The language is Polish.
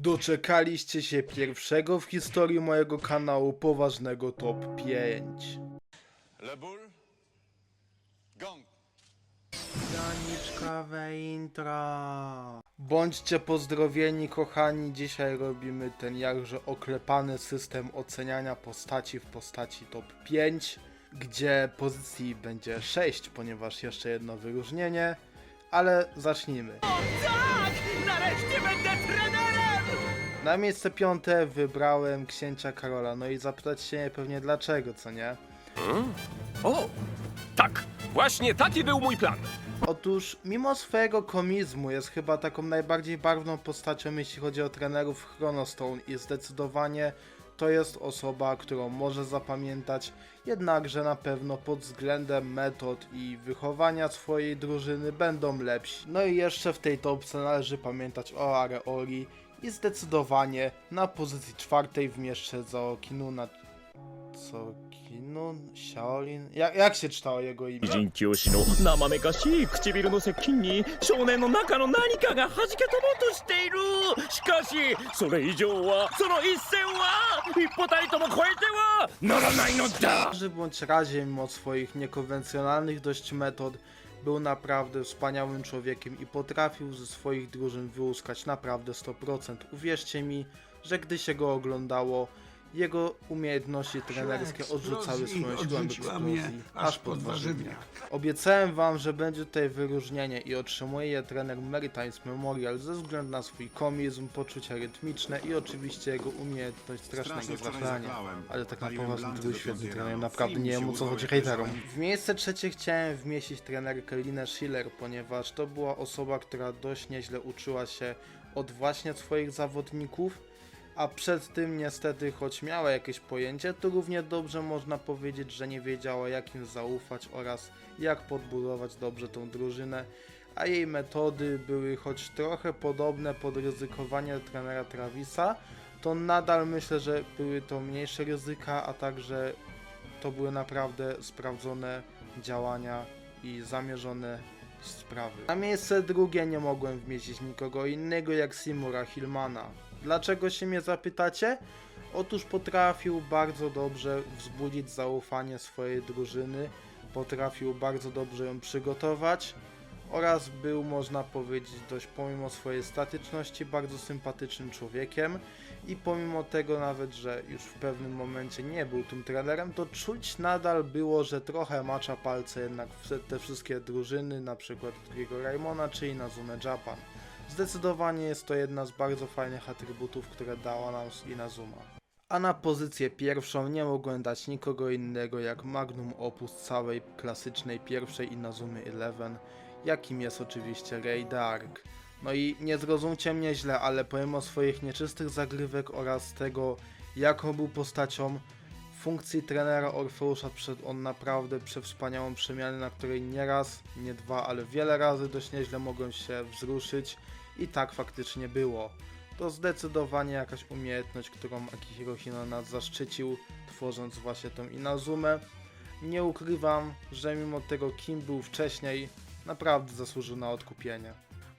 Doczekaliście się pierwszego w historii mojego kanału poważnego top 5. Le Gang Doniczkowe intro. Bądźcie pozdrowieni, kochani. Dzisiaj robimy ten jakże oklepany system oceniania postaci w postaci top 5, gdzie pozycji będzie 6, ponieważ jeszcze jedno wyróżnienie. Ale zacznijmy. Tak! Na miejsce piąte wybrałem księcia Karola. No i zapytać się pewnie dlaczego, co nie? O! Tak! Właśnie taki był mój plan. Otóż, mimo swojego komizmu, jest chyba taką najbardziej barwną postacią, jeśli chodzi o trenerów Chronostone i zdecydowanie to jest osoba, którą może zapamiętać, jednakże na pewno pod względem metod i wychowania swojej drużyny będą lepsi. No i jeszcze w tej topce należy pamiętać o Areoli i zdecydowanie na pozycji czwartej wmieszczę Zaokinu na... Zaokinu? Shaolin? Jak, jak się czytało jego imię? 人教師の生めかしい唇の接近に少年の中の何かが弾け飛ぼうとしているしかしそれ以上はその一線は一歩たりとも越えてはならないのだW każdym bądź razie, mimo swoich niekonwencjonalnych dość metod, był naprawdę wspaniałym człowiekiem i potrafił ze swoich drużyn wyłuskać naprawdę 100%. Uwierzcie mi, że gdy się go oglądało, jego umiejętności trenerskie odrzucały swoją siłę eksplozji aż pod warzywniak. Obiecałem wam, że będzie tutaj wyróżnienie i otrzymuje je trener Maritime Memorial ze względu na swój komizm, poczucia rytmiczne i oczywiście jego umiejętność strasznego zaklałem. Ale tak na poważnie to był świetny trener, naprawdę nie wiem o co chodzi hejterom. W miejsce trzecie chciałem wmieścić trenerkę Linę Schiller, ponieważ to była osoba, która dość nieźle uczyła się od właśnie swoich zawodników, a przed tym niestety, choć miała jakieś pojęcie, to równie dobrze można powiedzieć, że nie wiedziała jak im zaufać oraz jak podbudować dobrze tą drużynę, a jej metody były choć trochę podobne pod ryzykowanie trenera Travisa, to nadal myślę, że były to mniejsze ryzyka, a także to były naprawdę sprawdzone działania i zamierzone sprawy. Na miejsce drugie nie mogłem wmieścić nikogo innego jak Simura Hillmana. Dlaczego się mnie zapytacie? Otóż potrafił bardzo dobrze wzbudzić zaufanie swojej drużyny, potrafił bardzo dobrze ją przygotować oraz był, można powiedzieć, dość pomimo swojej statyczności bardzo sympatycznym człowiekiem i pomimo tego nawet, że już w pewnym momencie nie był tym trenerem, to czuć nadal było, że trochę macza palce jednak w te wszystkie drużyny, na przykład drugiego Raimona czy Inazume Japan. Zdecydowanie jest to jedna z bardzo fajnych atrybutów, które dała nam Inazuma. A na pozycję pierwszą nie mogłem dać nikogo innego jak magnum opus całej klasycznej pierwszej Inazumy Eleven, jakim jest oczywiście Ray Dark. No i nie zrozumcie mnie źle, ale pomimo swoich nieczystych zagrywek oraz tego, jaką był postacią, funkcji trenera Orfeusza przed on naprawdę przewspaniałą przemianę, na której nie raz, nie dwa, ale wiele razy dość nieźle mogłem się wzruszyć i tak faktycznie było. To zdecydowanie jakaś umiejętność, którą Akihiro Hino nas zaszczycił, tworząc właśnie tą Inazumę. Nie ukrywam, że mimo tego kim był wcześniej, naprawdę zasłużył na odkupienie.